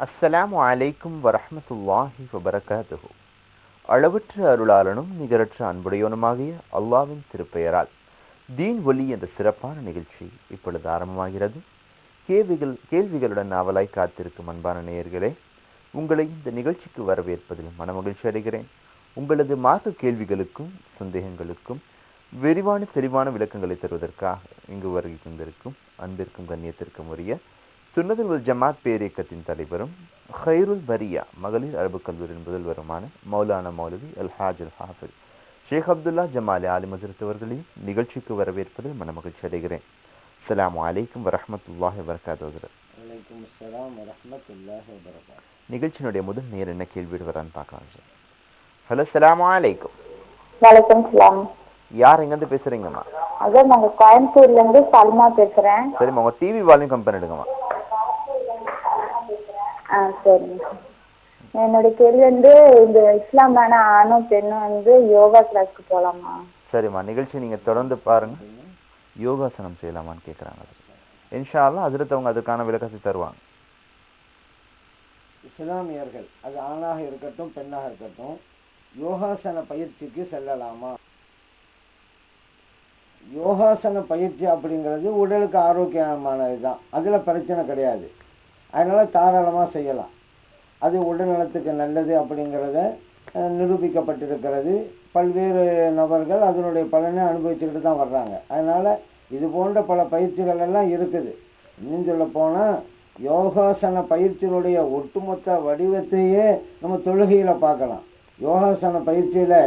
அஸ்ஸலாமு அலைக்கும் வரஹ்மத்துல்லாஹி வபரகாத்துஹு. அளவற்ற அருளாளனும் நிகரற்ற அன்புடையவனுமாகிய அல்லாவின் திருப்பெயரால் தீன் ஒலி என்ற சிறப்பான நிகழ்ச்சி இப்பொழுது ஆரம்பமாகிறது. கேள்விகள் கேள்விகளுடன் நாவலாய் காத்திருக்கும் அன்பான நேயர்களே உங்களை இந்த நிகழ்ச்சிக்கு வரவேற்பதில் மனமகிழ்ச்சி அடைகிறேன். உங்களது மார்க்க கேள்விகளுக்கும் சந்தேகங்களுக்கும் விரிவான தெளிவான விளக்கங்களை தருவதற்காக இங்கு வருகை தந்திருக்கும் அன்பிற்கும் கண்ணியத்திற்கும் உரிய சுன்னதுல் வல் ஜமாத் பேரியக்கத்தின் தலைவரும் ஹைருல் பரியா மகளிர் அரபு கல்லூரியின் முதல்வருமான மௌலானா மௌலவி அல் ஹாஜ் அல் ஹாஃபில் ஷேக் அப்துல்லா ஜமாலி ஆலி மசரத் அவர்களையும் நிகழ்ச்சிக்கு வரவேற்பதில் மனமகிழ்ச்சி அடைகிறேன். அஸ்ஸலாமு அலைக்கும் வரஹ்மத்துல்லாஹி வபரகாத்துஹு. நிகழ்ச்சியினுடைய முதல் நேர் என்ன கேள்வி வரான்னு பார்க்கலாம் சார். ஹலோ அஸ்ஸலாமு அலைக்கும். வணக்கம் சலாம் யார் எங்கேருந்து பேசுறீங்கம்மா? அதான் நாங்க கோயம்புத்தூர்ல இருந்து சல்மா பேசுறேன். சரிம்மா உங்க டிவி வால்யூம் கம்பெனி எடுங்கம்மா. ஆ சரிங்க என்னோட கேள்வி வந்து இந்த இஸ்லாமான ஆணும் பெண்ணும் வந்து யோகா கிளாஸ்க்கு போலாமா? சரிம்மா நிகழ்ச்சி நீங்க தொடர்ந்து பாருங்க. யோகாசனம் செய்யலாமான்னு கேட்குறாங்க இன்ஷா அவங்க அதுக்கான விளக்கத்தை தருவாங்க. இஸ்லாமியர்கள் அது ஆணாக இருக்கட்டும் பெண்ணாக இருக்கட்டும் யோகாசன பயிற்சிக்கு செல்லலாமா? யோகாசன பயிற்சி அப்படிங்கிறது உடலுக்கு ஆரோக்கியமானது தான் அதில் பிரச்சனை கிடையாது. அதனால் தாராளமாக செய்யலாம். அது உடல் நலத்துக்கு நல்லது அப்படிங்கிறத நிரூபிக்கப்பட்டிருக்கிறது. பல்வேறு நபர்கள் அதனுடைய பலனை அனுபவிச்சுக்கிட்டு தான் வர்றாங்க. அதனால் இது போன்ற பல பயிற்சிகள் எல்லாம் இருக்குது. இன்னும் சொல்ல போனால் யோகாசன பயிற்சியினுடைய ஒட்டுமொத்த வடிவத்தையே நம்ம தொழுகையில் பார்க்கலாம். யோகாசன பயிற்சியில்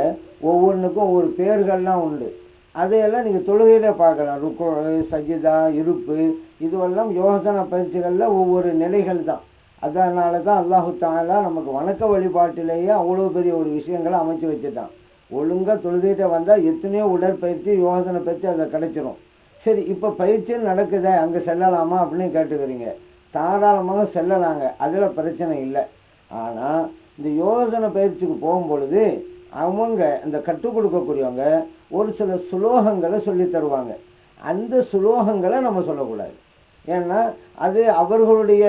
ஒவ்வொன்றுக்கும் ஒரு பேர்கள்லாம் உண்டு. அதையெல்லாம் நீங்கள் தொழுகையில் பார்க்கலாம். ருக்கு சஜிதா இருப்பு இதுவெல்லாம் யோகாசன பயிற்சிகளில் ஒவ்வொரு நிலைகள் தான். அதனால தான் அல்லாஹு தாலா நமக்கு வணக்க வழிபாட்டிலேயே அவ்வளோ பெரிய ஒரு விஷயங்களை அமைச்சு வச்சுட்டான். ஒழுங்காக தொழுகையிட்ட வந்தால் எத்தனையோ உடற்பயிற்சி யோகாசன பயிற்சி அதில் கிடைச்சிரும். சரி இப்போ பயிற்சியும் நடக்குதே? அங்கே செல்லலாமா அப்படின்னு கேட்டுக்கிறீங்க. தாராளமாக செல்லலாங்க. அதில் பிரச்சனை இல்லை. ஆனால் இந்த யோசனை பயிற்சிக்கு போகும்பொழுது அவங்க அந்த கற்றுக் கொடுக்கக்கூடியவங்க ஒரு சில சுலோகங்களை சொல்லி தருவாங்க. அந்த சுலோகங்களை நம்ம சொல்லக்கூடாது. ஏன்னா அது அவர்களுடைய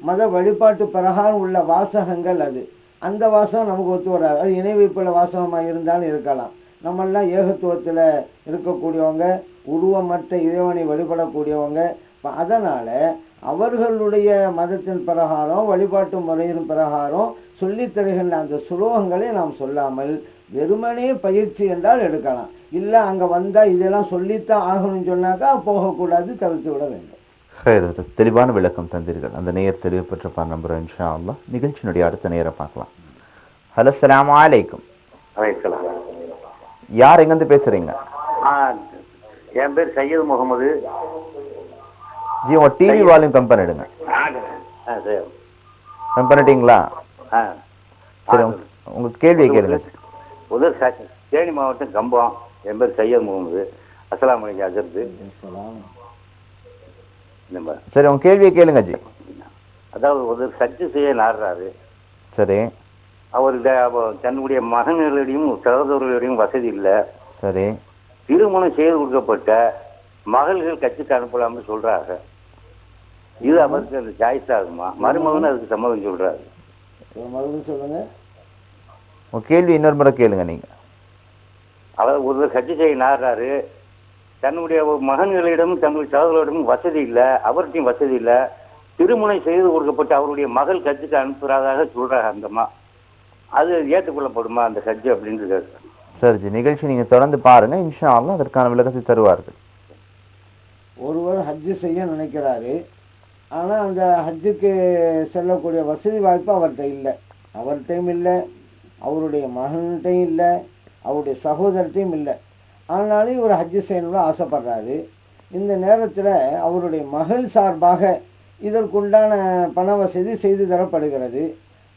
மத வழிபாட்டு பிரகாரம் உள்ள வாசகங்கள் அது. அந்த வாசகம் நமக்கு ஒத்து வராது. அது இணை வைப்புள்ள வாசகமாக இருந்தாலும் இருக்கலாம். நம்மெல்லாம் ஏகத்துவத்தில் இருக்கக்கூடியவங்க உருவமற்ற இறைவனை வழிபடக்கூடியவங்க. அதனால் அவர்களுடைய மதத்தின் பிரகாரம் வழிபாட்டு முறையின் பிரகாரம் சொல்லித் தருகின்ற அந்த சுலோகங்களை நாம் சொல்லாமல் வெறுமனே பயிற்சி என்றால் எடுக்கலாம். இல்லை அங்கே வந்தால் இதெல்லாம் சொல்லித்தான் ஆகணும்னு சொன்னாக்கா போகக்கூடாது தவிர்த்து விட வேண்டும். தெளிவான விளக்கம் தந்தீர்கள். அந்த நேயர் தெளிவு பெற்ற நம்புறோம் இன்ஷா அல்லாஹ் நிகழ்ச்சியினுடைய அடுத்த நேரம் பார்க்கலாம். ஹலோ அஸ்ஸலாமு அலைக்கும். வணக்கம் யார் எங்கேருந்து பேசுறீங்க? என் பேர் சையது முகமது. ஜி உங்க டிவி வால்யூம் கம்பெனி எடுங்க. ஆ சரி கம் பண்ணிட்டீங்களா ஆ. சரி உங்க- உங்க கேள்வியை கேளுங்க. உதர் தேனி மாவட்டம் கம்பம் என் பேர் சையது முகமது. அஸ்ஸலாமு அலைக்கும் அஜர்து சரி உங்க கேள்வியை கேளுங்க ஜி அதாவது ஒரு சர்ச்சை செய்ய நாடுறாரு. சரி. அவருக்கு அவ- தன்னுடைய மகன்களிடையும் சகோதரர்களிடையும் வசதி இல்லை. சரி. திருமணம் செய்து கொடுக்கப்பட்ட மகள்கள் கட்சிக்கு அனுப்பலாம்னு சொல்றாங்க. இது அவருக்கு அந்த சாய்ஸ் ஆகுமா? மருமகன் அதுக்கு சம்மதம் சொல்றாரு. மறுபடியும் சொல்லுங்க. உங்க கேள்வி இன்னொரு முறை கேளுங்க நீங்க. அவர் ஒருவர் கட்சி செய்ய நாடுறாரு. தன்னுடைய மகன்களிடமும் தன்னுடைய சகோதரிடமும் வசதி இல்லை அவர்கிட்டையும் வசதி இல்லை. திருமணம் செய்து கொடுக்கப்பட்ட அவருடைய மகள் கட்சிக்கு அனுப்புறதாக சொல்றாங்க அந்தம்மா. அது ஏற்றுக்கொள்ளப்படுமா அந்த கட்சி அப்படின்னு கேட்குறேன் சரி ஜி நிகழ்ச்சி நீங்க தொடர்ந்து பாருங்க இன்ஷா அல்லாஹ் அதற்கான விளக்கத்தை தருவார்கள். ஒருவர் ஹஜ்ஜு செய்ய நினைக்கிறாரு. ஆனால் அந்த ஹஜ்ஜுக்கு செல்லக்கூடிய வசதி வாய்ப்பு அவர்கிட்ட இல்லை. அவர்கிட்டையும் இல்லை அவருடைய மகன்கிட்டையும் இல்லை அவருடைய சகோதரத்தையும் இல்லை. ஆனாலும் இவர் ஹஜ்ஜு செய்யணும்னு ஆசைப்படுறாரு. இந்த நேரத்தில் அவருடைய மகள் சார்பாக இதற்குண்டான பண வசதி செய்து தரப்படுகிறது.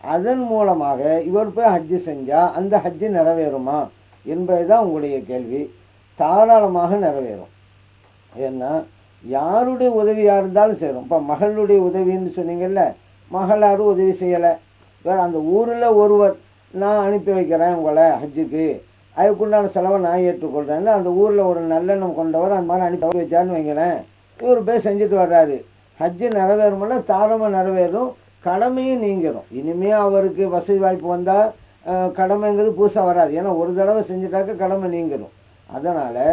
அதன் மூலமாக இவர் போய் ஹஜ்ஜு செஞ்சால் அந்த ஹஜ்ஜு நிறைவேறுமா என்பது தான் உங்களுடைய கேள்வி. தாராளமாக நிறைவேறும். ஏன்னா யாருடைய உதவியாக இருந்தாலும் சேரும் இப்போ மகளுடைய உதவின்னு சொன்னீங்கல்ல மகளாரும் உதவி செய்யலை. வேறு அந்த ஊரில் ஒருவர் நான் அனுப்பி வைக்கிறேன் உங்களை ஹஜ்ஜுக்கு. அதுக்குண்டான செலவை நான் ஏற்றுக்கொள்றேன்னு அந்த ஊரில் ஒரு நல்லெண்ணம் கொண்டவர் அந்த மாதிரி அனுப்பி வச்சார்னு வைங்களேன். இவர் போய் செஞ்சுட்டு வர்றாரு. ஹஜ்ஜு நிறைவேறும்னா தாரமாக நிறைவேறும் கடமையும் நீங்கிரும். இனிமே அவருக்கு வசதி வாய்ப்பு வந்தால் கடமைங்கிறது புதுசாக வராது. ஏன்னா ஒரு தடவை செஞ்சுட்டாக்க கடமை நீங்கிரும். அதனால்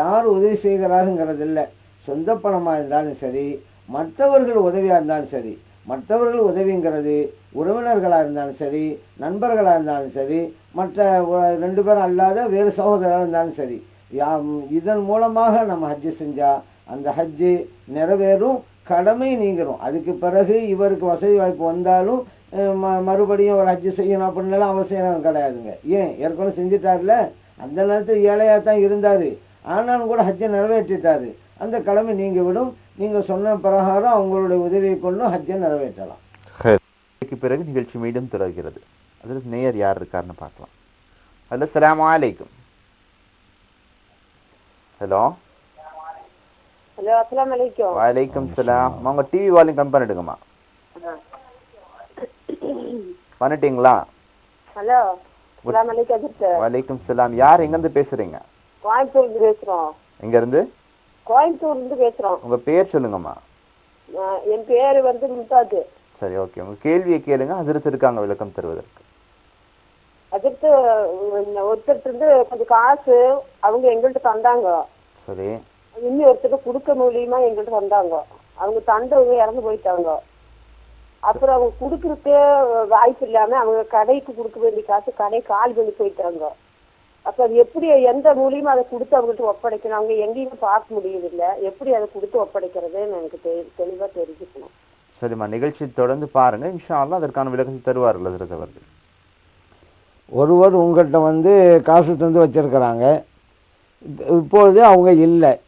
யார் உதவி செய்கிறாருங்கிறது இல்லை சொந்த பணமாக இருந்தாலும் சரி மற்றவர்கள் உதவியாக இருந்தாலும் சரி மற்றவர்கள் உதவிங்கிறது உறவினர்களாக இருந்தாலும் சரி நண்பர்களாக இருந்தாலும் சரி மற்ற ரெண்டு பேரும் அல்லாத வேறு சகோதரராக இருந்தாலும் சரி யா இதன் மூலமாக நம்ம ஹஜ்ஜு செஞ்சால் அந்த ஹஜ்ஜு நிறைவேறும் கடமை நீங்கிறோம் அதுக்கு பிறகு இவருக்கு வசதி வாய்ப்பு வந்தாலும் ம- மறுபடியும் ஒரு ஹஜ்ஜு செய்யணும் அப்படின்னாலும் அவசியம் கிடையாதுங்க. ஏன்? ஏற்கனவே செஞ்சுட்டார்ல? அந்த நேரத்தில் ஏழையாக தான் இருந்தார். ஆனாலும் கூட ஹஜ்ஜை நிறைவேற்றிட்டாரு. அந்த கடமை நீங்க விடும் நீங்க சொன்ன பிரகாரம் அவங்களுடைய உதவியை கொண்டும் ஹஜ்ஜை நிறைவேற்றலாம். பிறகு நிகழ்ச்சி மீண்டும் தொடர்கிறது. அதில் நேயர் யார் இருக்காருன்னு பார்க்கலாம். ஹலோ சலாம் அலைக்கும். ஹலோ? ஹலோ அஸ்லாம் வலைக்கும் வலைக்கம் சலாம். உங்க டிவி வால்யூம் கம்மி பண்ணிடுங்கம்மா. பண்ணிட்டீங்களா? ஹலோ வலைக்கும் சலாம். யார் எங்கேருந்து பேசுறீங்க? கோயம்புத்தூர்ல இருந்து பேசுறோம். எங்க இருந்து கோயம்புத்தூர்ல இருந்து பேசுறோம். உங்க பேர் சொல்லுங்கம்மா. என் பேரு வந்து மும்தாஜ். சரி ஓகே. உங்க கேள்வியை கேளுங்க. அதிர்த்து இருக்காங்க விளக்கம் தருவதற்கு. அஜித் ஒருத்தர் இருந்து கொஞ்சம் காசு அவங்க எங்கள்கிட்ட தந்தாங்க. சரி. இன்னும் ஒருத்தர் கொடுக்க மூலியமா எங்கள்கிட்ட தந்தாங்க. அவங்க தந்தவங்க இறந்து போயிட்டாங்க. அப்புறம் அவங்க கொடுக்கறதுக்கு வாய்ப்பு இல்லாம அவங்க கடைக்கு கொடுக்க வேண்டிய காசு கடை கால் பண்ணி போயிட்டாங்க. அப்ப அது எப்படி எந்த மூலியமா அதை கொடுத்து அவங்கள்ட்ட ஒப்படைக்கணும்? அவங்க எங்கேயுமே பார்க்க முடியவில்லை. எப்படி அதை கொடுத்து ஒப்படைக்கிறதுன்னு எனக்கு தெ- தெளிவா தெரிஞ்சுக்கணும். சரிம்மா நிகழ்ச்சி தொடர்ந்து பாருங்க. இன்ஷா அல்லாஹ் அதற்கான விளக்கத்தை தருவார்கள் அதிரத் அவர்கள். ஒருவர் உங்கள்கிட்ட வந்து காசு தந்து வச்சிருக்கிறாங்க. இப்போது அவங்க இல்லை.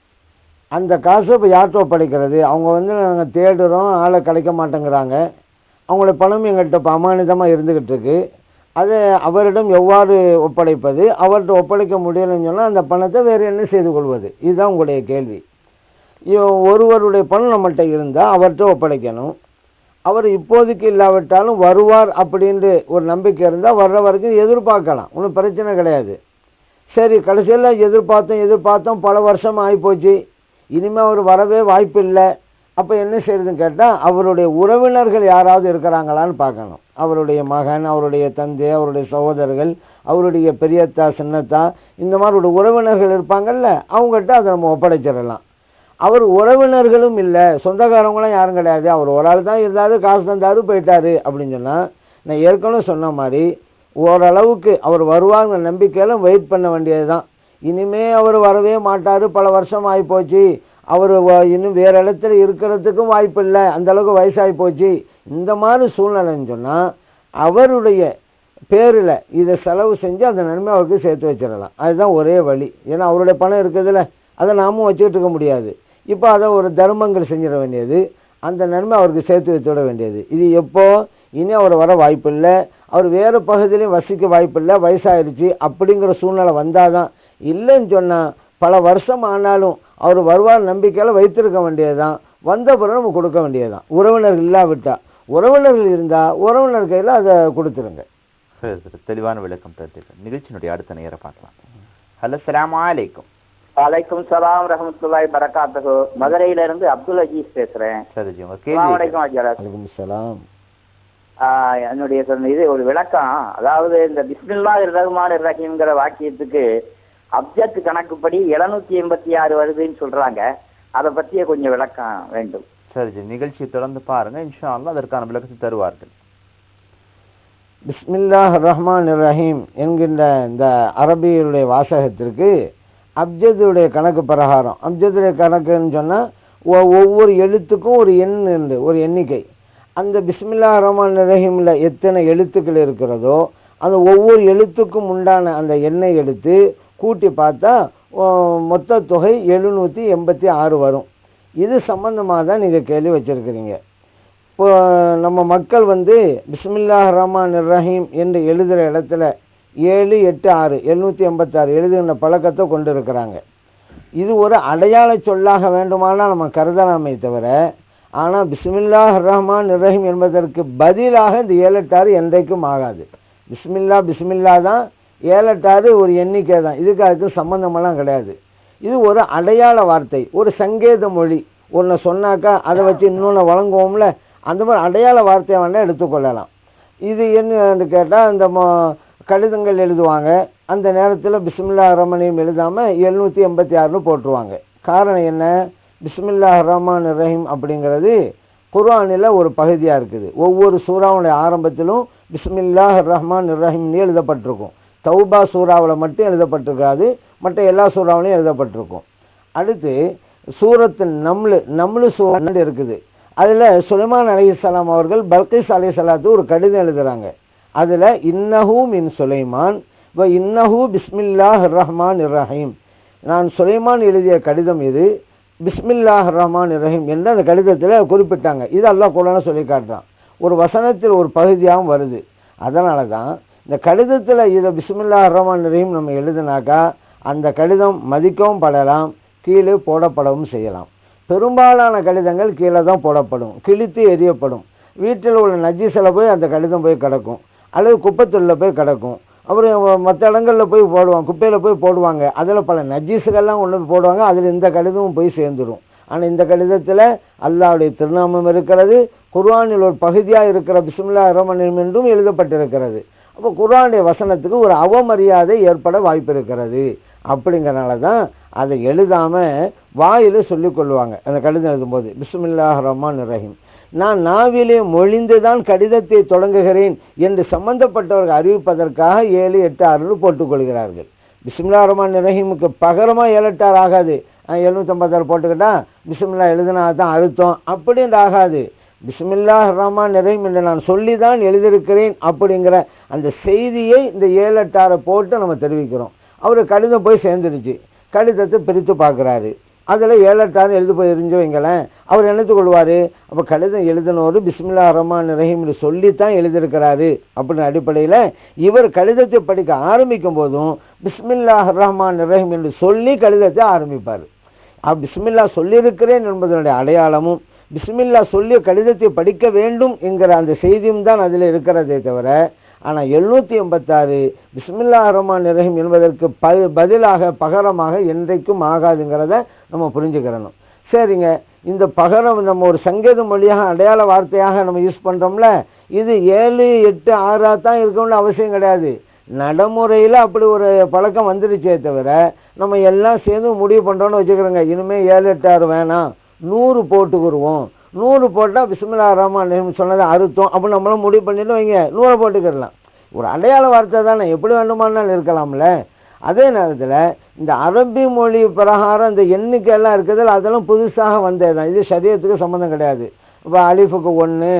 அந்த காசை இப்போ யார்கிட்ட ஒப்படைக்கிறது? அவங்க வந்து நாங்கள் தேடுறோம் ஆளை கிடைக்க மாட்டேங்கிறாங்க. அவங்களோட பணம் எங்கள்கிட்ட இப்போ அமானிதமாக இருந்துக்கிட்டு இருக்கு. அதை அவரிடம் எவ்வாறு ஒப்படைப்பது அவர்கிட்ட ஒப்படைக்க முடியலைன்னு சொன்னால் அந்த பணத்தை வேறு என்ன செய்து கொள்வது? இதுதான் உங்களுடைய கேள்வி. ஒருவருடைய பணம் நம்மள்கிட்ட இருந்தால் அவர்கிட்ட ஒப்படைக்கணும். அவர் இப்போதைக்கு இல்லாவிட்டாலும் வருவார் அப்படின்ட்டு ஒரு நம்பிக்கை இருந்தால் வர்ற வரைக்கும் எதிர்பார்க்கலாம். ஒன்றும் பிரச்சனை கிடையாது. சரி கடைசியில் எதிர்பார்த்தோம் எதிர்பார்த்தோம் பல வருஷம் ஆகிப்போச்சு. இனிமேல் அவர் வரவே வாய்ப்பு இல்லை அப்போ என்ன செய்யறதுன்னு கேட்டால் அவருடைய உறவினர்கள் யாராவது இருக்கிறாங்களான்னு பார்க்கணும். அவருடைய மகன் அவருடைய தந்தை அவருடைய சகோதரர்கள் அவருடைய பெரியத்தா சின்னத்தா இந்த மாதிரி ஒரு உறவினர்கள் இருப்பாங்கல்ல அவங்ககிட்ட அதை நம்ம ஒப்படைச்சிடலாம். அவர் உறவினர்களும் இல்லை சொந்தக்காரங்களும் யாரும் கிடையாது. அவர் ஒரு ஆள் தான் இருந்தார் காசு தந்தாரு போயிட்டாரு அப்படின்னு சொன்னால் நான் ஏற்கனவே சொன்ன மாதிரி ஓரளவுக்கு அவர் வருவாங்கிற நம்பிக்கையில வெயிட் பண்ண வேண்டியது தான் இனிமே அவர் வரவே மாட்டார் பல வருஷம் ஆகிப்போச்சு அவர் இன்னும் வேறு இடத்துல இருக்கிறதுக்கும் வாய்ப்பு இல்லை அந்தளவுக்கு வயசாகி போச்சு. இந்த மாதிரி சூழ்நிலைன்னு சொன்னால் அவருடைய பேரில் இதை செலவு செஞ்சு அந்த நன்மை அவருக்கு சேர்த்து வச்சிடலாம். அதுதான் ஒரே வழி. ஏன்னா அவருடைய பணம் இருக்குதுல்ல. அதை நாமும் வச்சுக்கிட்டு இருக்க முடியாது. இப்போ அதை ஒரு தர்மங்கள் செஞ்சிட வேண்டியது. அந்த நன்மை அவருக்கு சேர்த்து வச்சு விட வேண்டியது. இது எப்போ? இனி அவர் வர வாய்ப்பு இல்லை அவர் வேறு பகுதியிலையும் வசிக்க வாய்ப்பு இல்லை வயசாயிருச்சு. அப்படிங்கிற சூழ்நிலை வந்தாதான். இல்லைன்னு சொன்னால் பல வருஷம் ஆனாலும் அவர் வருவார் நம்பிக்கையில் வைத்திருக்க வேண்டியதுதான். வந்த பிறகு நம்ம கொடுக்க வேண்டியதுதான். உறவினர்கள் இல்லாவிட்டா. உறவினர்கள் இருந்தால் உறவினர் கையில் அதை கொடுத்துருங்க. தெளிவான விளக்கம் தருகிறேன் நிகழ்ச்சியினுடைய அடுத்த நேரம் பார்க்கலாம். ஹலோ சலாம் அலைக்கும். வலைக்கும் சலாம் ரஹமத்துல்லாஹி பரகாத்துஹு மதுரையில இருந்து அப்துல் அஜீஸ் பேசுறேன். சலாம். ஆஹ் என்னுடைய இது ஒரு விளக்கம். அதாவது இந்த பிஸ்மில்லா ரஹ்மான் ரஹீம்ங்கிற வாக்கியத்துக்கு அப்ஜத் கணக்குப்படி எழுநூத்தி எண்பத்தி ஆறு வருதுன்னு சொல்றாங்க. அதை பத்திய கொஞ்சம் விளக்கம் வேண்டும். சரி நிகழ்ச்சியை தொடர்ந்து பாருங்க. இன்ஷால்லாம் அதற்கான விளக்கத்தை தருவார்கள். பிஸ்மில்லாஹ் ரஹ்மான் ரஹீம் என்கின்ற இந்த அரபியுடைய வாசகத்திற்கு அப்ஜதுடைய கணக்கு பிரகாரம். அப்ஜதுடைய கணக்குன்னு சொன்னால் ஒவ்வொரு எழுத்துக்கும் ஒரு எண் இருந்து ஒரு எண்ணிக்கை. அந்த பிஸ்மில்லா ரஹ்மான் ரஹீமில் எத்தனை எழுத்துக்கள் இருக்கிறதோ அந்த ஒவ்வொரு எழுத்துக்கும் உண்டான அந்த எண்ணை எடுத்து கூட்டி பார்த்தா மொத்த தொகை எழுநூற்றி எண்பத்தி ஆறு வரும். இது சம்மந்தமாக தான் நீங்கள் கேள்வி வச்சுருக்கிறீங்க. இப்போ நம்ம மக்கள் வந்து பிஸ்மில்லாஹ் ரஹ்மான் ரஹீம் என்று எழுதுகிற இடத்துல ஏழு எட்டு ஆறு எழுநூற்றி எண்பத்தாறு எழுதுகிற பழக்கத்தை கொண்டு இருக்கிறாங்க. இது ஒரு அடையாள சொல்லாக வேண்டுமானால் நம்ம கருதலாமே தவிர ஆனால் பிஸ்மில்லாஹ் ரஹ்மான் ரஹீம் என்பதற்கு பதிலாக இந்த ஏழெட்டாறு என்றைக்கும் ஆகாது. பிஸ்மில்லா பிஸ்மில்லா தான் ஏழெட்டாறு ஒரு எண்ணிக்கை தான். இதுக்கு அதுக்கு சம்மந்தமெல்லாம் கிடையாது. இது ஒரு அடையாள வார்த்தை. ஒரு சங்கேத மொழி. ஒன்று சொன்னாக்கா அதை வச்சு இன்னொன்று வழங்குவோம்ல. அந்த மாதிரி அடையாள வார்த்தையை வேணால் எடுத்துக்கொள்ளலாம் இது என்னன்னு கேட்டால் இந்த கடிதங்கள் எழுதுவாங்க. அந்த நேரத்தில் பிஸ்மில்லா ரமணியும் எழுதாமல் எழுநூற்றி எண்பத்தி ஆறுன்னு போட்டுருவாங்க. காரணம் என்ன? பிஸ்மில்லா ரஹ்மான் ரஹீம் அப்படிங்கிறது குர்ஆனில் ஒரு பகுதியாக இருக்குது. ஒவ்வொரு சூறாவுடைய ஆரம்பத்திலும் பிஸ்மில்லாஹ் ரஹ்மான் ரஹீம்னு எழுதப்பட்டிருக்கும். தௌபா சூறாவில் மட்டும் எழுதப்பட்டிருக்காது. மற்ற எல்லா சூறாவிலையும் எழுதப்பட்டிருக்கும். அடுத்து சூரத்து நம்லு நம்லு சூறான்னு இருக்குது. அதில் சுலைமான் அலைஹிஸ்ஸலாம் அவர்கள் பல்கிஸ் அலைஹிஸ்ஸலாத்து ஒரு கடிதம் எழுதுகிறாங்க அதில் இன்னஹூ மின் சுலைமான் இப்போ இன்னஹூ பிஸ்மில்லாஹ் ரஹ்மான் ரஹீம். நான் சுலைமான் எழுதிய கடிதம் இது பிஸ்மில்லாஹ் ரஹ்மான் ரஹீம் என்று அந்த கடிதத்தில் குறிப்பிட்டாங்க. இது அல்லாஹ் குரான சொல்லி காட்டுறான். ஒரு வசனத்தில் ஒரு பகுதியாகவும் வருது. அதனால தான் இந்த கடிதத்தில் இதை பிஸ்மில்லா ரஹ்மான் ரஹீம் நம்ம எழுதுனாக்கா அந்த கடிதம் மதிக்கவும் படலாம் கீழே போடப்படவும் செய்யலாம். பெரும்பாலான கடிதங்கள் கீழே தான் போடப்படும் கிழித்து எரியப்படும் வீட்டில் உள்ள நஜீஸில் போய் அந்த கடிதம் போய் கிடக்கும் அல்லது குப்பைத்தொழில் போய் கிடக்கும். அப்புறம் மற்ற இடங்களில் போய் போடுவாங்க குப்பையில் போய் போடுவாங்க. அதில் பல நஜீஸுகள்லாம் கொண்டு போடுவாங்க அதில் இந்த கடிதமும் போய் சேர்ந்துடும் ஆனால் இந்த கடிதத்தில் அல்லாவுடைய திருநாமம் இருக்கிறது குர்வானில் ஒரு பகுதியாக இருக்கிற பிஸ்மில்லா ரஹ்மான் என்றும் எழுதப்பட்டிருக்கிறது. அப்போ குரானுடைய வசனத்துக்கு ஒரு அவமரியாதை ஏற்பட வாய்ப்பு இருக்கிறது அப்படிங்கிறனால தான் அதை எழுதாமல் வாயில் சொல்லிக்கொள்வாங்க அந்த கடிதம் எழுதும்போது பிஸ்மில்லாஹ் ரஹ்மான் ரஹீம். நான் நாவிலே மொழிந்து தான் கடிதத்தை தொடங்குகிறேன் என்று சம்பந்தப்பட்டவர்கள் அறிவிப்பதற்காக ஏழு எட்டு ஆறுன்னு போட்டுக்கொள்கிறார்கள் பிஸ்மில்லா ரஹ்மான் ரஹீமுக்கு பகரமாக ஏழு எட்டு ஆறு ஆகாது எழுநூற்றம்பத்தாறு போட்டுக்கிட்டா பிஸ்மில்லா எழுதுனா தான் அழுத்தம் அப்படின்னு ஆகாது பிஸ்மில்லா ரஹ்மான் நிறையும் என்று நான் சொல்லி தான் எழுதியிருக்கிறேன் அப்படிங்கிற அந்த செய்தியை இந்த ஏழு எட்டாரை போட்டு நம்ம தெரிவிக்கிறோம். அவர் கடிதம் போய் சேர்ந்துருச்சு. கடிதத்தை பிரித்து பார்க்குறாரு. அதில் ஏழெட்டாறு எழுதி போய் எரிஞ்சு வைங்களேன் அவர் என்னத்து கொள்வார்? அப்போ கடிதம் எழுதினோரு பிஸ்மில்லா ரஹ்மான் என்று சொல்லித்தான் எழுதியிருக்கிறாரு அப்படின்னு அடிப்படையில் இவர் கடிதத்தை படிக்க ஆரம்பிக்கும் போதும் பிஸ்மில்லா ரஹ்மான் ரஹீம் என்று சொல்லி கடிதத்தை ஆரம்பிப்பார். பிஸ்மில்லா சொல்லியிருக்கிறேன் என்பதனுடைய அடையாளமும் பிஸ்மில்லா சொல்லி கடிதத்தை படிக்க வேண்டும் என்கிற அந்த செய்தியும் தான் அதில் இருக்கிறதே தவிர ஆனால் எழுநூற்றி எண்பத்தாறு பிஸ்மில்லா ரஹ்மான் ரஹீம் என்பதற்கு ப பதிலாக பகரமாக என்றைக்கும் ஆகாதுங்கிறத நம்ம புரிஞ்சுக்கிறணும். சரிங்க. இந்த பகரம் நம்ம ஒரு சங்கேத மொழியாக அடையாள வார்த்தையாக நம்ம யூஸ் பண்ணுறோம்ல இது ஏழு எட்டு ஆறாக தான் இருக்கணும்னு அவசியம் கிடையாது. நடைமுறையில் அப்படி ஒரு பழக்கம் வந்துருச்சே தவிர நம்ம எல்லாம் சேர்ந்து முடிவு பண்ணுறோன்னு வச்சுக்கிறோங்க. இனிமேல் ஏழு எட்டு ஆறு வேணாம். நூறு போட்டுக்கிடுவோம் நூறு போட்டால் பிஸ்மில்லா ரஹ்மான் சொன்னதை அறுத்தோம். அப்படி நம்மளும் முடிவு பண்ணிட்டு வைங்க நூறை போட்டுக்கிடலாம் ஒரு அடையாள வார்த்தை தானே எப்படி வேண்டுமானாலும் இருக்கலாம்ல. அதே நேரத்தில் இந்த அரபி மொழி பிரகாரம் இந்த எண்ணிக்கையெல்லாம் இருக்குதுல்ல அதெல்லாம் புதுசாக வந்தது தான் இது சரியத்துக்கு சம்மந்தம் கிடையாது. இப்போ அலிஃபுக்கு ஒன்று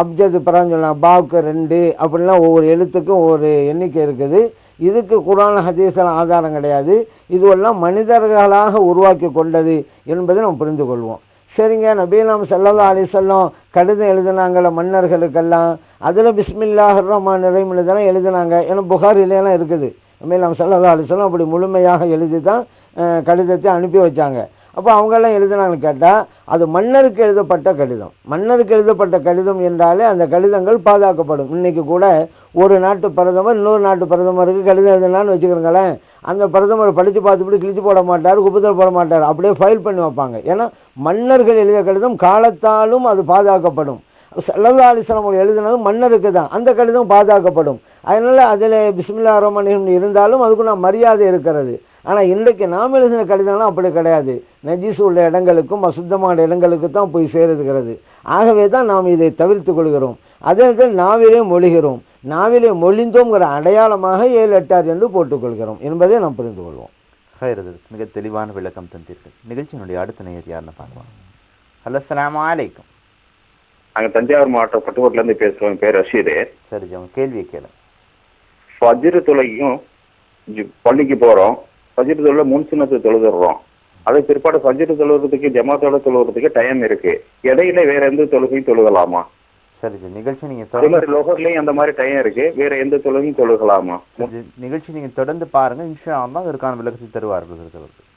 அப்ஜது பரான்னு சொல்லலாம் பாவுக்கு ரெண்டு அப்படிலாம் ஒவ்வொரு எழுத்துக்கும் ஒவ்வொரு எண்ணிக்கை இருக்குது. இதுக்கு குரான் ஹதீஸில் ஆதாரம் கிடையாது. இதுவெல்லாம் மனிதர்களாக உருவாக்கி கொண்டது என்பதை நம்ம புரிந்து கொள்வோம். சரிங்க நபீலாம் சல்லல்லா அலிசல்லம் கடிதம் எழுதினாங்கள மன்னர்களுக்கெல்லாம். அதில் பிஸ்மில்லாஹ் ரஹ்மான் நிறைம் எழுதலாம் எழுதினாங்க. ஏன்னா புகாரிலாம் இருக்குது. நபீலாம் சல்லல்லா அலிசல்லம் அப்படி முழுமையாக எழுதி தான் கடிதத்தை அனுப்பி வச்சாங்க. அப்போ அவங்கெல்லாம் எழுதினாங்கன்னு கேட்டால் அது மன்னருக்கு எழுதப்பட்ட கடிதம். மன்னருக்கு எழுதப்பட்ட கடிதம் என்றாலே அந்த கடிதங்கள் பாதுகாக்கப்படும். இன்றைக்கி கூட ஒரு நாட்டு பிரதமர் இன்னொரு நாட்டு பிரதமருக்கு கடிதம் எழுதினான்னு வச்சுக்கிறோங்களேன் அந்த பிரதமர் படித்து பார்த்துட்டு கிழிச்சு போட மாட்டார் குப்பத்தில் போட மாட்டார். அப்படியே ஃபைல் பண்ணி வைப்பாங்க. ஏன்னா மன்னர்கள் எழுதிய கடிதம் காலத்தாலும் அது பாதுகாக்கப்படும். சல்லல்லா அலிஸ்லாம் எழுதினது மன்னருக்கு தான். அந்த கடிதம் பாதுகாக்கப்படும். அதனால் அதில் பிஸ்மில்லா ரஹ்மான் இருந்தாலும் அதுக்கு நான் மரியாதை இருக்கிறது. ஆனால் இன்றைக்கு நாம் எழுதின கடிதம்லாம் அப்படி கிடையாது. நஜீஸ் உள்ள இடங்களுக்கும் அசுத்தமான இடங்களுக்கு தான் போய் சேருகிறது. ஆகவே தான் நாம் இதை தவிர்த்து கொள்கிறோம். அதே நேரத்தில் நாவிலே மொழிகிறோம். நாவிலே மொழிந்தோங்கிற அடையாளமாக ஏழு எட்டார் என்று போட்டுக்கொள்கிறோம் என்பதை நாம் புரிந்து கொள்வோம். ஹைரது மிக தெளிவான விளக்கம் தந்தீர்கள். நிகழ்ச்சியினுடைய அடுத்த நேயர் யாருன்னு பார்க்கலாம். ஹலோ அஸ்ஸலாமு அலைக்கும். நாங்க தஞ்சாவூர் மாவட்டம் பட்டுக்கோட்டில இருந்து பேசுறோம். என் பேர் ரஷீது. சரி ஜி உங்க கேள்வியை கேளு. ஃபஜ்ரு தொழுகையும் ஜி- பள்ளிக்கு போறோம். ஃபஜ்ரு தொழுல முன் சுண்ணத்து தொழுதுறோம். அது பிற்பாடு ஃபஜ்ரு தொழுகிறதுக்கு ஜமாத்தோட தொழுகிறதுக்கு டைம் இருக்கு. இடையில வேற எந்த தொழுகையும் தொழுகலாமா? சரி நிகழ்ச்சி நீங்க அதே மாதிரி லோகர்லயும் அந்த மாதிரி டைம் இருக்கு. வேற எந்த தொழுகையும் தொழுகலாமா? நிகழ்ச்சி நீங்க தொடர்ந்து பாருங்க. இன்ஷா அல்லாஹ் அதற்கான விளக்கத்தை தருவார்கள் இருக்கிறவர்கள்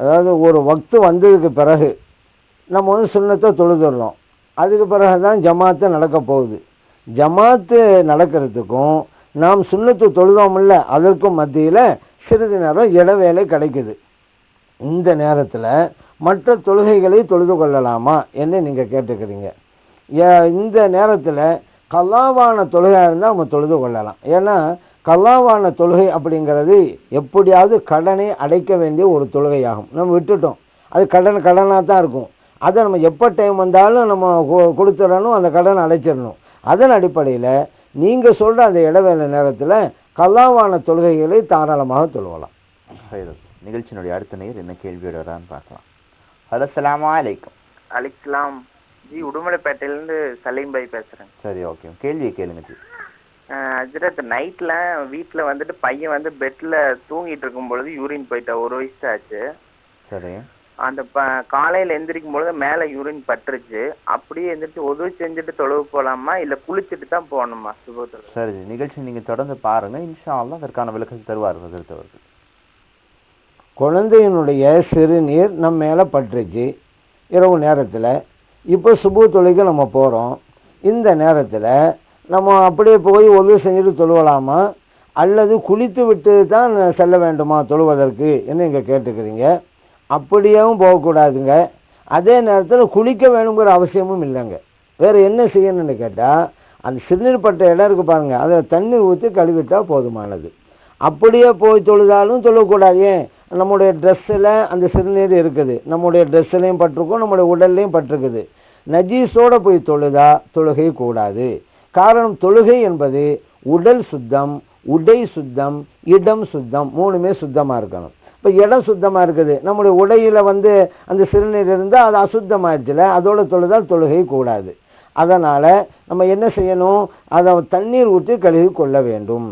அதாவது ஒரு வக்து வந்ததுக்கு பிறகு நம்ம வந்து சுண்ணத்தை தொழுதுடுறோம் அதுக்கு பிறகு தான் ஜமாத்து நடக்க போகுது. ஜமாத்து நடக்கிறதுக்கும் நாம் சுண்ணத்து தொழுதோம்ல அதற்கும் மத்தியில் சிறிது நேரம் இடவேளை கிடைக்குது. இந்த நேரத்தில் மற்ற தொழுகைகளை தொழுது கொள்ளலாமா என்று நீங்கள் கேட்டுக்கிறீங்க. ஏ- இந்த நேரத்தில் கல்லாவான தொழுகையாக இருந்தால் நம்ம தொழுது கொள்ளலாம். ஏன்னா கல்லாவான தொழுகை அப்படிங்கிறது எப்படியாவது கடனை அடைக்க வேண்டிய ஒரு தொழுகையாகும். நம்ம விட்டுட்டோம். அது கடன் கடனாக தான் இருக்கும். அதை நம்ம எப்போ டைம் வந்தாலும் நம்ம கொ- கொடுத்துடணும் அந்த கடனை அடைச்சிடணும். அதன் அடிப்படையில் நீங்கள் சொல்கிற அந்த இடைவேளை நேரத்தில் கல்லாவான தொழுகைகளை தாராளமாக தொழுவலாம். நிகழ்ச்சியினுடைய அடுத்த நேர் என்ன கேள்வியோட வரான்னு பார்க்கலாம். ஹலோ சலாமா அலைக்கும். அலிஸ்லாம் ஜி உடுமலைப்பேட்டையிலேருந்து சலீம் பாய் பேசுறேன். சரி ஓகே. கேள்வியை கேளுங்க ஜி. அஜரத் நைட்ல வீட்ல வந்துட்டு பையன் வந்து பெட்ல தூங்கிட்டு இருக்கும் பொழுது யூரின் போயிட்டா. ஒரு வயசு ஆச்சு. சரி. அந்த ப- காலையில எந்திரிக்கும் பொழுது மேல யூரின் பட்டுருச்சு. அப்படியே எந்திரிச்சு உதவி செஞ்சுட்டு தொழுவு போலாமா? இல்ல குளிச்சுட்டு தான் போகணுமா? சுபத்தில் சரி நிகழ்ச்சி நீங்க தொடர்ந்து பாருங்க. இன்ஷா அல்லாஹ் அதற்கான விளக்கத்தை தருவார் ஹசரத் குழந்தையினுடைய சிறுநீர் நம்ம மேலே பட்டுருச்சு. இரவு நேரத்தில் இப்போ சுபு தொழுகைக்கு நம்ம போகிறோம் இந்த நேரத்தில் நம்ம அப்படியே போய் ஒழுங்கு செஞ்சுட்டு தொழுவலாமா? அல்லது குளித்து விட்டு தான் செல்ல வேண்டுமா தொழுவதற்கு? என்று இங்கே கேட்டுக்கிறீங்க? அப்படியேவும் போகக்கூடாதுங்க. அதே நேரத்தில் குளிக்க வேணுங்கிற அவசியமும் இல்லைங்க. வேறு என்ன செய்யணும்னு கேட்டால் அந்த சிறுநீர் பட்ட இடம் இருக்குது பாருங்கள் அதில் தண்ணீர் ஊற்றி கழுவிட்டால் போதுமானது. அப்படியே போய் தொழுதாலும் தொழக்கூடாது. ஏன்? நம்முடைய ட்ரெஸ்ஸில் அந்த சிறுநீர் இருக்குது. நம்முடைய ட்ரெஸ்ஸிலையும் பட்டிருக்கும் நம்முடைய உடல்லையும் பட்டிருக்குது. நஜீஸோட போய் தொழுதா தொழுகை கூடாது. காரணம் தொழுகை என்பது உடல் சுத்தம் உடை சுத்தம் இடம் சுத்தம் மூணுமே சுத்தமாக இருக்கணும். இப்போ இடம் சுத்தமாக இருக்குது. நம்முடைய உடையில் வந்து அந்த சிறுநீர் இருந்தால் அது அசுத்தமாயிடுச்சுல அதோட தொழுதால் தொழுகை கூடாது. அதனால் நம்ம என்ன செய்யணும்? அதை தண்ணீர் ஊற்றி கழுவி கொள்ள வேண்டும்.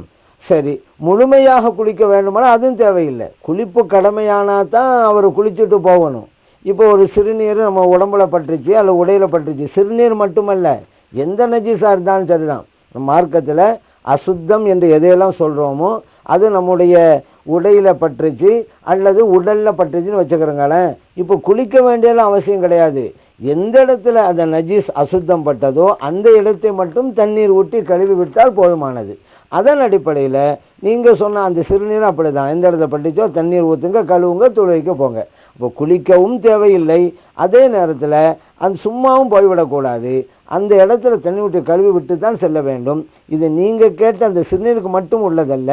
சரி முழுமையாக குளிக்க வேண்டுமானா அதுவும் தேவையில்லை. குளிப்பு கடமையானா தான் அவர் குளிச்சுட்டு போகணும். இப்போ ஒரு சிறுநீர் நம்ம உடம்புல பட்டுருச்சு அல்ல உடையில பட்டுருச்சு. சிறுநீர் மட்டுமல்ல எந்த நஜீஸாக இருந்தாலும் சரிதான். மார்க்கத்தில் அசுத்தம் என்று எதையெல்லாம் சொல்கிறோமோ அது நம்முடைய உடையில் பட்டுருச்சு அல்லது உடலில் பட்டுருச்சுன்னு வச்சுக்கிறோங்களேன் இப்போ குளிக்க வேண்டியதெல்லாம் அவசியம் கிடையாது. எந்த இடத்துல அந்த நஜீஸ் அசுத்தம் பட்டதோ அந்த இடத்தை மட்டும் தண்ணீர் ஊற்றி கழுவி விட்டால் போதுமானது. அதன் அடிப்படையில் நீங்கள் சொன்ன அந்த சிறுநீர் அப்படிதான். எந்த இடத்துல பட்டுச்சோ தண்ணீர் ஊற்றுங்க கழுவுங்க துளைக்க போங்க. இப்போ குளிக்கவும் தேவையில்லை. அதே நேரத்தில் அந்த சும்மாவும் போய்விடக்கூடாது. அந்த இடத்துல தண்ணி விட்டு கழுவி விட்டு தான் செல்ல வேண்டும். இது நீங்கள் கேட்ட அந்த சிறுநீருக்கு மட்டும் உள்ளதல்ல.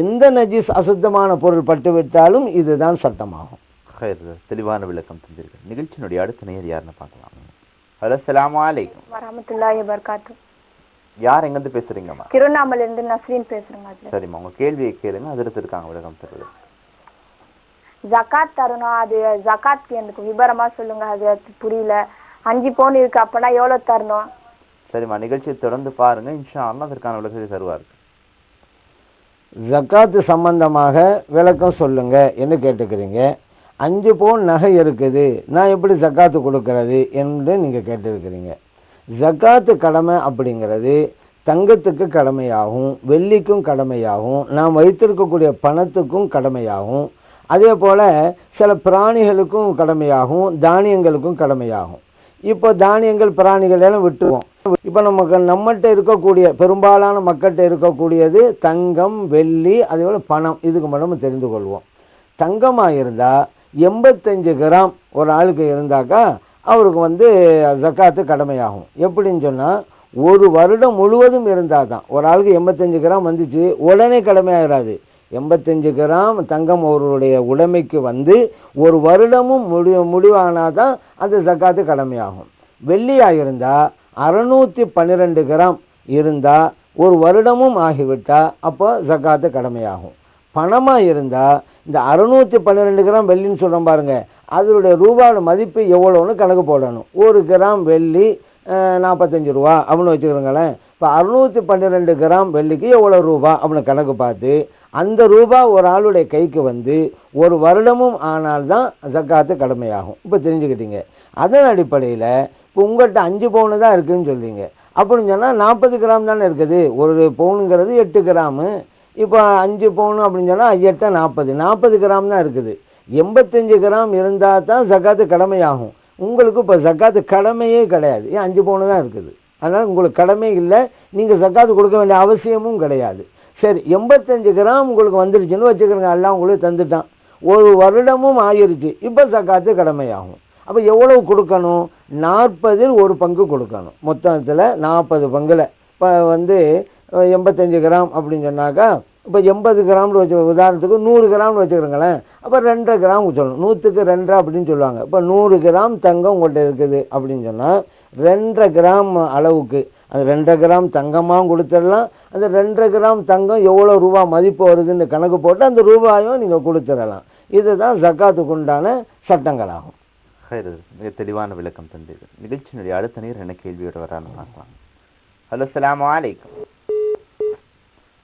எந்த நஜீஸ் அசுத்தமான பொருள் பட்டு விட்டாலும் இதுதான் சட்டமாகும் தெளிவான விளக்கம் தந்திருக்கேன் நிகழ்ச்சியினுடைய அடுத்த நேர் யாருன்னு பார்க்கலாம். ஹலோ சலாமா அலைக்கும். வரமத்துல்லாஹி வபர்காத்து யார் எங்கேருந்து பேசுறீங்கம்மா? திருவண்ணாமலையில இருந்து நஸ்ரீன் பேசுறேங்க சரிம்மா உங்க கேள்வியை கேளுங்க அதிர்த்து இருக்காங்க விளக்கம் தருவது ஜகாத் தரணும் அது ஜகாத் எனக்கு விபரமா சொல்லுங்க அது புரியல. அஞ்சு பவுன் இருக்கு அப்பனா எவ்வளவு தரணும்? சரிம்மா நிகழ்ச்சியை தொடர்ந்து பாருங்க. இன்ஷா அல்லாஹ் அதற்கான விளக்கத்தை தருவார். ஜக்காத்து சம்பந்தமாக விளக்கம் சொல்லுங்க. என்ன கேட்டுக்கிறீங்க? அஞ்சு பவுன் நகை இருக்குது. நான் எப்படி ஜக்காத்து கொடுக்கறது என்று நீங்கள் கேட்டிருக்கிறீங்க ஜக்காத்து கடமை அப்படிங்கிறது தங்கத்துக்கு கடமையாகும் வெள்ளிக்கும் கடமையாகும் நாம் வைத்திருக்கக்கூடிய பணத்துக்கும் கடமையாகும். அதே போல் சில பிராணிகளுக்கும் கடமையாகும் தானியங்களுக்கும் கடமையாகும். இப்போ தானியங்கள் பிராணிகள் எல்லாம் விட்டுருவோம். இப்போ நமக்கு நம்மகிட்ட இருக்கக்கூடிய பெரும்பாலான மக்கள்கிட்ட இருக்கக்கூடியது தங்கம் வெள்ளி அதே போல் பணம். இதுக்கு மட்டும் தெரிந்து கொள்வோம். தங்கமாக இருந்தால் எண்பத்தஞ்சு கிராம் ஒரு ஆளுக்கு இருந்தாக்கா அவருக்கு வந்து ஜக்காத்து கடமையாகும். எப்படின்னு சொன்னால் ஒரு வருடம் முழுவதும் இருந்தால் தான் ஒரு ஆளுக்கு எண்பத்தஞ்சு கிராம் வந்துச்சு உடனே கடமையாகிறாது எண்பத்தஞ்சு கிராம் தங்கம் அவருடைய உடைமைக்கு வந்து ஒரு வருடமும் முடி முடிவானால் தான் அந்த ஜக்காத்து கடமையாகும். வெள்ளியாக இருந்தால் அறநூற்றி பன்னிரெண்டு கிராம் இருந்தால் ஒரு வருடமும் ஆகிவிட்டால் அப்போ ஜக்காத்து கடமையாகும். பணமாக இருந்தால் இந்த அறநூற்றி பன்னிரெண்டு கிராம் வெள்ளின்னு சொல்கிறோம் பாருங்கள் அதனுடைய ரூபாயோட மதிப்பு எவ்வளோன்னு கணக்கு போடணும். ஒரு கிராம் வெள்ளி நாற்பத்தஞ்சு ரூபா அப்படின்னு வச்சுக்கிறோங்களேன் இப்போ அறுநூற்றி பன்னிரெண்டு கிராம் வெள்ளிக்கு எவ்வளோ ரூபா அப்படின்னு கணக்கு பார்த்து அந்த ரூபா ஒரு ஆளுடைய கைக்கு வந்து ஒரு வருடமும் ஆனால்தான் ஜக்காத்து கடமையாகும். இப்போ தெரிஞ்சுக்கிட்டீங்க. அதன் அடிப்படையில் இப்போ உங்கள்கிட்ட அஞ்சு பவுனு தான் இருக்குதுன்னு சொல்கிறீங்க அப்படின்னு சொன்னால் நாற்பது கிராம் தானே இருக்குது. ஒரு பவுனுங்கிறது எட்டு கிராமு. இப்போ அஞ்சு பவுன் அப்படின்னு சொன்னால் எட்டா நாற்பது. நாற்பது கிராம் தான் இருக்குது. எண்பத்தஞ்சு கிராம் இருந்தால் தான் ஜக்காத்து கடமையாகும். உங்களுக்கு இப்போ ஜக்காத்து கடமையே கிடையாது. ஏன் அஞ்சு பவுனு தான் இருக்குது. அதனால் உங்களுக்கு கடமை இல்லை. நீங்கள் ஜக்காத்து கொடுக்க வேண்டிய அவசியமும் கிடையாது. சரி எண்பத்தஞ்சு கிராம் உங்களுக்கு வந்துருச்சுன்னு வச்சுக்கிறோங்க எல்லாம் உங்களுக்கு தந்துட்டான். ஒரு வருடமும் ஆயிருச்சு இப்போ சக்காத்து கடமையாகும். அப்போ எவ்வளவு கொடுக்கணும்? நாற்பதில் ஒரு பங்கு கொடுக்கணும். மொத்தத்தில் நாற்பது பங்குல. இப்போ வந்து எண்பத்தஞ்சு கிராம் அப்படின்னு சொன்னாக்கா இப்போ எண்பது கிராம்னு வச்சு உதாரணத்துக்கு நூறு கிராம்னு வச்சுக்கிறோங்களேன். அப்போ ரெண்டரை கிராம் சொல்லணும். நூற்றுக்கு ரெண்டரை அப்படின்னு சொல்லுவாங்க. இப்போ நூறு கிராம் தங்கம் உங்கள்கிட்ட இருக்குது அப்படின்னு சொன்னால் ரெண்டரை கிராம் அளவுக்கு அந்த ரெண்டரை கிராம் தங்கமாகவும் கொடுத்துடலாம். அந்த ரெண்டரை கிராம் தங்கம் எவ்வளோ ரூபா மதிப்பு வருதுன்னு கணக்கு போட்டு அந்த ரூபாயும் நீங்கள் கொடுத்துடலாம். இதுதான் ஜக்காத்துக்கு உண்டான சட்டங்களாகும். மிக தெளிவான விளக்கம் தந்தது நிகழ்ச்சியினுடைய அடுத்த நேர் என்ன கேள்வியோட வரான்னு பார்க்கலாம். ஹலோ சலாம் அலைக்கும்.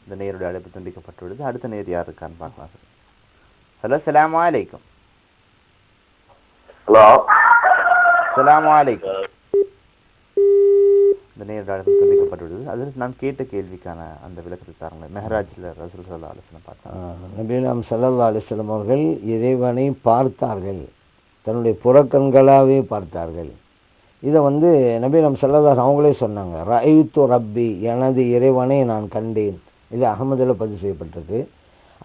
இந்த நேருடைய அழைப்பு துண்டிக்கப்பட்டுள்ளது. அடுத்த நேர் யார் இருக்கான்னு பார்க்கலாம். ஹலோ சலாம் அலைக்கும். ஹலோ. சலாம் அலைக்கும். இந்த நேருடைய சந்திக்கப்பட்டுள்ளது. அதில் நான் கேட்ட கேள்விக்கான அந்த விளக்கத்தை தாருங்கள் மெஹராஜில் ரசூல் சல்லா ஆலோசனை பார்த்தேன் நபீலாம் சல்லா அலிஸ்லம் அவர்கள் இறைவனை பார்த்தார்கள். தன்னுடைய புறக்கண்களாகவே பார்த்தார்கள். இதை வந்து நபீலாம் சல்லல்லாஸ் அவங்களே சொன்னாங்க. ரைத்து ரப்பி எனது இறைவனை நான் கண்டேன். இது அகமதில் பதிவு செய்யப்பட்டிருக்கு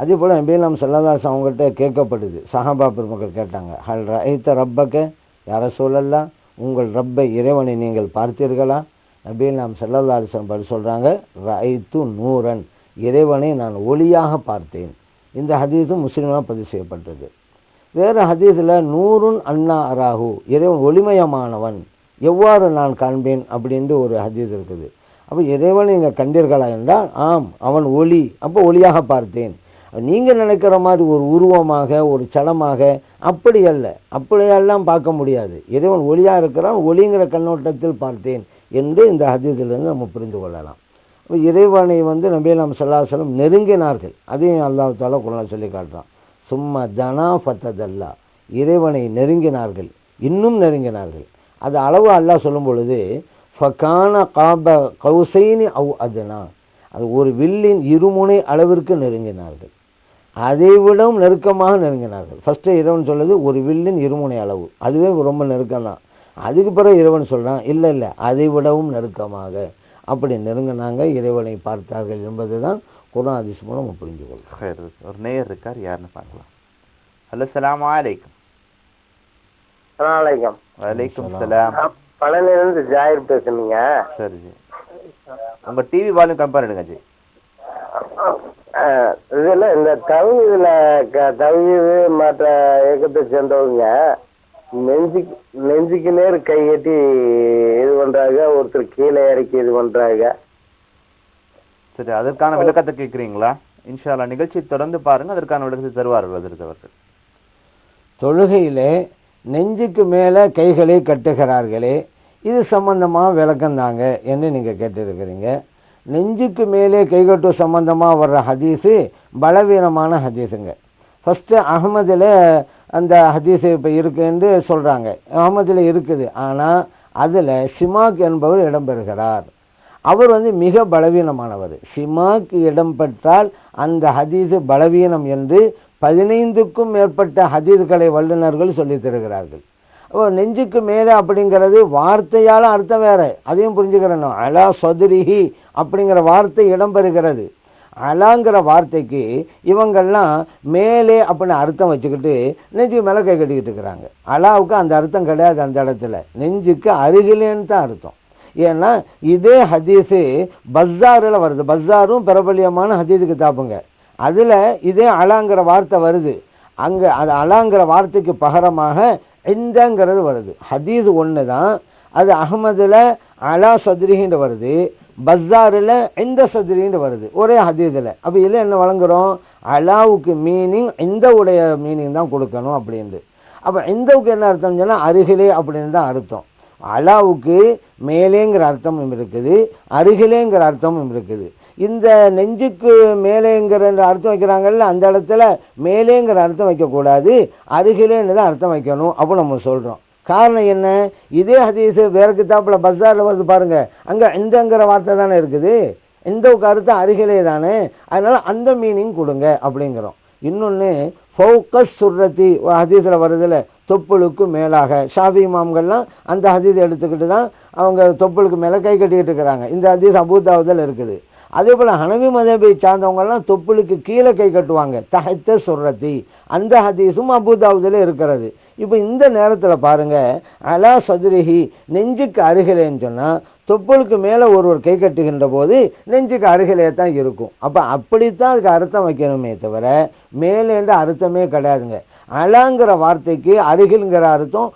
அதே போல் நபீலாம் சல்லதாஸ் அவங்கள்ட்ட கேட்கப்படுது சஹாபா பெருமக்கள் கேட்டாங்க ஹல் ரைத்த ரப்பக்க யார சொல்லலாம் உங்கள் ரப்பை இறைவனை நீங்கள் பார்த்தீர்களா? நபீலாம் நாம் அலிஸ்லம் பதில் சொல்கிறாங்க ரைத்து நூரன். இறைவனை நான் ஒளியாக பார்த்தேன். இந்த ஹதீஸும் முஸ்லீமாக பதிவு செய்யப்பட்டது. வேறு ஹதீஸில் நூறுன் அண்ணா அராகு இறைவன் ஒளிமயமானவன். எவ்வாறு நான் காண்பேன் அப்படின்ட்டு ஒரு ஹதீஸ் இருக்குது. அப்போ இறைவன் நீங்கள் கண்டீர்களா என்றால் ஆம் அவன் ஒளி. அப்போ ஒளியாக பார்த்தேன். நீங்கள் நினைக்கிற மாதிரி ஒரு உருவமாக ஒரு சலமாக அப்படி அல்ல. அப்படியெல்லாம் பார்க்க முடியாது. இறைவன் ஒளியாக இருக்கிறான் ஒளிங்கிற கண்ணோட்டத்தில் பார்த்தேன். என்று இந்த ஹதீஸிலிருந்து நம்ம புரிந்து கொள்ளலாம். அப்ப இறைவனை வந்து நபீலாம் செல்லாசலம் நெருங்கினார்கள். அதையும் அல்லாஹ் தாலா குரான் சொல்லி காட்டுறான். சும்மா ஜனா ஃபத்ததல்லா இறைவனை நெருங்கினார்கள். இன்னும் நெருங்கினார்கள். அது அளவு அல்லாஹ் சொல்லும் பொழுது ஃபகான காப கௌசைனி அவ் அதுனா. அது ஒரு வில்லின் இருமுனை அளவிற்கு நெருங்கினார்கள். அதை விடவும் நெருக்கமாக நெருங்கினார்கள். ஃபஸ்ட்டு இறைவன் சொல்லுது ஒரு வில்லின் இருமுனை அளவு. அதுவே ரொம்ப நெருக்கம் தான் அதுக்கு பிறகு இறைவன் சொல்கிறான் இல்லை இல்லை அதை விடவும் நெருக்கமாக. அப்படி நெருங்கினாங்க இறைவனை பார்த்தார்கள் என்பதுதான் குரான் அதிஸ் மூலம் நம்ம புரிஞ்சு ஹைர் ஒரு நேயர் இருக்கார் யாருன்னு பார்க்கலாம். ஹலோ சலாம் அலைக்கும். வணக்கம் வலைக்கும் சலாம் பழனிலிருந்து ஜாயிர் பேசுனீங்க. சரி ஜி உங்க டிவி வால்யூம் கம்பேர் பண்ணிடுங்க ஜி. அஹ், இதுல இந்த தவிதுல தவிது மற்ற இயக்கத்தை சேர்ந்தவங்க நெஞ்சுக்கு நெஞ்சுக்கு நேர் கையெட்டி இது பண்றாங்க ஒருத்தர் கீழே இறக்கி இது பண்றாங்க. சரி அதற்கான விளக்கத்தை கேட்குறீங்களா? இன்ஷால்லா நிகழ்ச்சி தொடர்ந்து பாருங்க அதற்கான விளக்கத்தை தருவார்கள் அதிர்த்து அவர்கள். தொழுகையிலே நெஞ்சுக்கு மேலே கைகளை கட்டுகிறார்களே இது சம்பந்தமாக விளக்கம் தாங்க என்று நீங்கள் கேட்டிருக்கிறீங்க. நெஞ்சுக்கு மேலே கைகட்டு சம்பந்தமாக வர்ற ஹதீஸு பலவீனமான ஹதீஸுங்க. ஃபஸ்ட்டு அகமதில் அந்த ஹதீஸு இப்போ இருக்குன்னு சொல்கிறாங்க அகமதில் இருக்குது. ஆனால் அதில் சிமாக் என்பவர் இடம்பெறுகிறார். அவர் வந்து மிக பலவீனமானவர். சிமாக் இடம்பெற்றால் அந்த ஹதீஸு பலவீனம் என்று பதினைந்துக்கும் மேற்பட்ட ஹதீஸ்களை வல்லுநர்கள் சொல்லித் தருகிறார்கள். ஓ நெஞ்சுக்கு மேலே அப்படிங்கிறது வார்த்தையால் அர்த்தம் வேறு. அதையும் புரிஞ்சுக்கிறணும் அலா சொதுரிஹி அப்படிங்கிற வார்த்தை இடம்பெறுகிறது. அலாங்கிற வார்த்தைக்கு இவங்கள்லாம் மேலே அப்படின்னு அர்த்தம் வச்சுக்கிட்டு நெஞ்சு மேலே கை கட்டிக்கிட்டு இருக்கிறாங்க. அலாவுக்கு அந்த அர்த்தம் கிடையாது அந்த இடத்துல. நெஞ்சுக்கு அருகிலேன்னு தான் அர்த்தம். ஏன்னா இதே ஹதீஸு பஸ்ஸாரில் வருது. பஸ்ஸாரும் பிரபலியமான ஹதீஸுக்கு தாப்புங்க அதில் இதே அலாங்கிற வார்த்தை வருது. அங்கே அது அலாங்கிற வார்த்தைக்கு பகரமாக இந்தங்கிறது வருது. ஹதீஸ் ஒன்று தான் அது அகமதில் அலா சதுரிகின்ற வருது. பஸ்ஸாரில் இந்த சதுரின்னு வருது. ஒரே ஹதீதில் அப்போ இதில் என்ன வழங்குகிறோம் அலாவுக்கு மீனிங் இந்த உடைய மீனிங் தான் கொடுக்கணும் அப்படின்ட்டு. அப்போ இந்தவுக்கு என்ன அர்த்தம் சொன்னால் அருகிலே அப்படின்னு தான் அர்த்தம். அலாவுக்கு மேலேங்கிற அர்த்தமும் இருக்குது அருகிலேங்கிற அர்த்தமும் இருக்குது. இந்த நெஞ்சுக்கு மேலேங்கிற அர்த்தம் வைக்கிறாங்கல்ல அந்த இடத்துல மேலேங்கிற அர்த்தம் வைக்கக்கூடாது அருகிலேன்னு தான் அர்த்தம் வைக்கணும் அப்போ நம்ம சொல்கிறோம் காரணம் என்ன? இதே ஹதீஸ் வேற கித்தாப்பில் பஸ்ஸாரில் வருது பாருங்கள் அங்கே இந்தங்கிற வார்த்தை தானே இருக்குது? இந்த கருத்து அருகிலே தானே? அதனால் அந்த மீனிங் கொடுங்க அப்படிங்கிறோம். இன்னொன்று ஃபோக்கஸ் சுர்ரத்தி ஹதீஸில் வருதுல தொப்புளுக்கு மேலாக. ஷாஃபி இமாம்கள்லாம் அந்த ஹதீஸ் எடுத்துக்கிட்டு தான் அவங்க தொப்புளுக்கு மேலே கை கட்டிக்கிட்டு இருக்கிறாங்க. இந்த ஹதீஸ் அபூதாவதில் இருக்குது. அதே போல் ஹனவி மதபை சார்ந்தவங்கெல்லாம் தொப்புளுக்கு கீழே கை கட்டுவாங்க. தஹத்த சுர்ரத்தி. அந்த ஹதீஸும் அபூதாவதில் இருக்கிறது. இப்போ இந்த நேரத்தில் பாருங்க அலா சதுரகி நெஞ்சுக்கு அருகிலேன்னு சொன்னால் தொப்புளுக்கு மேலே ஒருவர் கை கட்டுகின்ற போது நெஞ்சுக்கு அருகிலே தான் இருக்கும். அப்போ அப்படித்தான் அதுக்கு அர்த்தம் வைக்கணுமே தவிர மேலேன்ற அர்த்தமே கிடையாதுங்க. அலாங்கிற வார்த்தைக்கு அருகில்ங்கிற அர்த்தம்